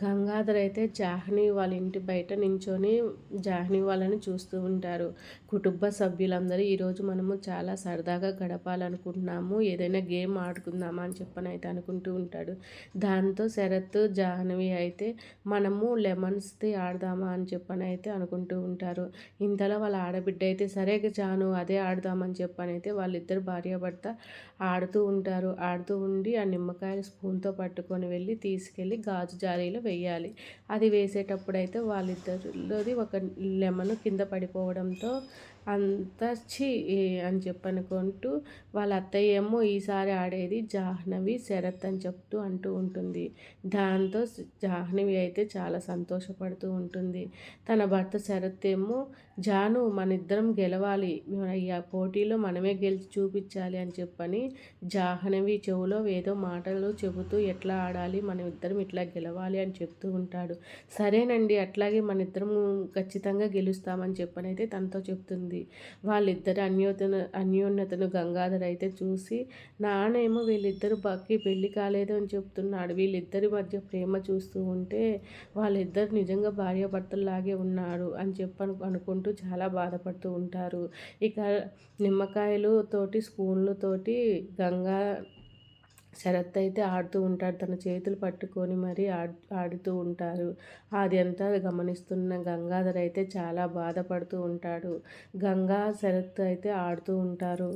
గంగాధర్ అయితే జాహ్ని వాళ్ళ ఇంటి బయట నించొని జాహ్నీ వాళ్ళని చూస్తూ ఉంటారు. కుటుంబ సభ్యులందరూ ఈరోజు మనము చాలా సరదాగా గడపాలనుకుంటున్నాము. ఏదైనా గేమ్ ఆడుకుందామా అని చెప్పని అయితే అనుకుంటూ ఉంటాడు. దాంతో శరత్ జాహ్నవి అయితే మనము లెమన్స్ది ఆడదామా అని చెప్పని అయితే అనుకుంటూ ఉంటారు. ఇంతలో వాళ్ళ ఆడబిడ్డ అయితే సరే జాను అదే ఆడదామని చెప్పని అయితే వాళ్ళిద్దరు భార్యాభర్త ఆడుతూ ఉంటారు. ఆడుతూ ఉండి ఆ నిమ్మకాయలు స్పూన్తో పట్టుకొని వెళ్ళి తీసుకెళ్ళి గాజు జారీలో వేయాలి. అది వేసేటప్పుడు అయితే వాళ్ళిద్దరిలోది ఒక లెమన్ కింద పడిపోవడంతో అంత చి అని చెప్పనుకుంటూ వాళ్ళ అత్తయ్య ఏమో ఈసారి ఆడేది జాహ్నవి శరత్ అని చెప్తూ అంటూ ఉంటుంది. దాంతో జాహ్నవి అయితే చాలా సంతోషపడుతూ ఉంటుంది. తన భర్త శరత్ ఏమో జాను మన ఇద్దరం గెలవాలి ఆ పోటీలో మనమే గెలిచి చూపించాలి అని చెప్పని జాహ్నవి చెవులో ఏదో మాటలు చెబుతూ ఎట్లా ఆడాలి మనం ఇద్దరం ఇట్లా గెలవాలి అని చెప్తూ ఉంటాడు. సరేనండి అట్లాగే మన ఇద్దరము ఖచ్చితంగా గెలుస్తామని చెప్పనైతే తనతో చెప్తుంది. వాళ్ళిద్దరు అన్యోతన అన్యోన్నతను గంగాధర్ అయితే చూసి నానేమో వీళ్ళిద్దరు బక్కి పెళ్ళి కాలేదు అని చెప్తున్నాడు. వీళ్ళిద్దరి మధ్య ప్రేమ చూస్తూ ఉంటే వాళ్ళిద్దరు నిజంగా భార్యాభర్తల్లాగే ఉన్నారు అని చెప్పను అనుకుంటూ చాలా బాధపడుతూ ఉంటారు. ఇక నిమ్మకాయలు తోటి స్పూన్లతోటి గంగా శరత్ అయితే ఆడుతూ ఉంటాడు. తన చేతులు పట్టుకొని మరీ ఆడు ఆడుతూ ఉంటారు. అది అంతా గమనిస్తున్న గంగాధర్ అయితే చాలా బాధపడుతూ ఉంటాడు. గంగా శరత్ అయితే ఆడుతూ ఉంటారు.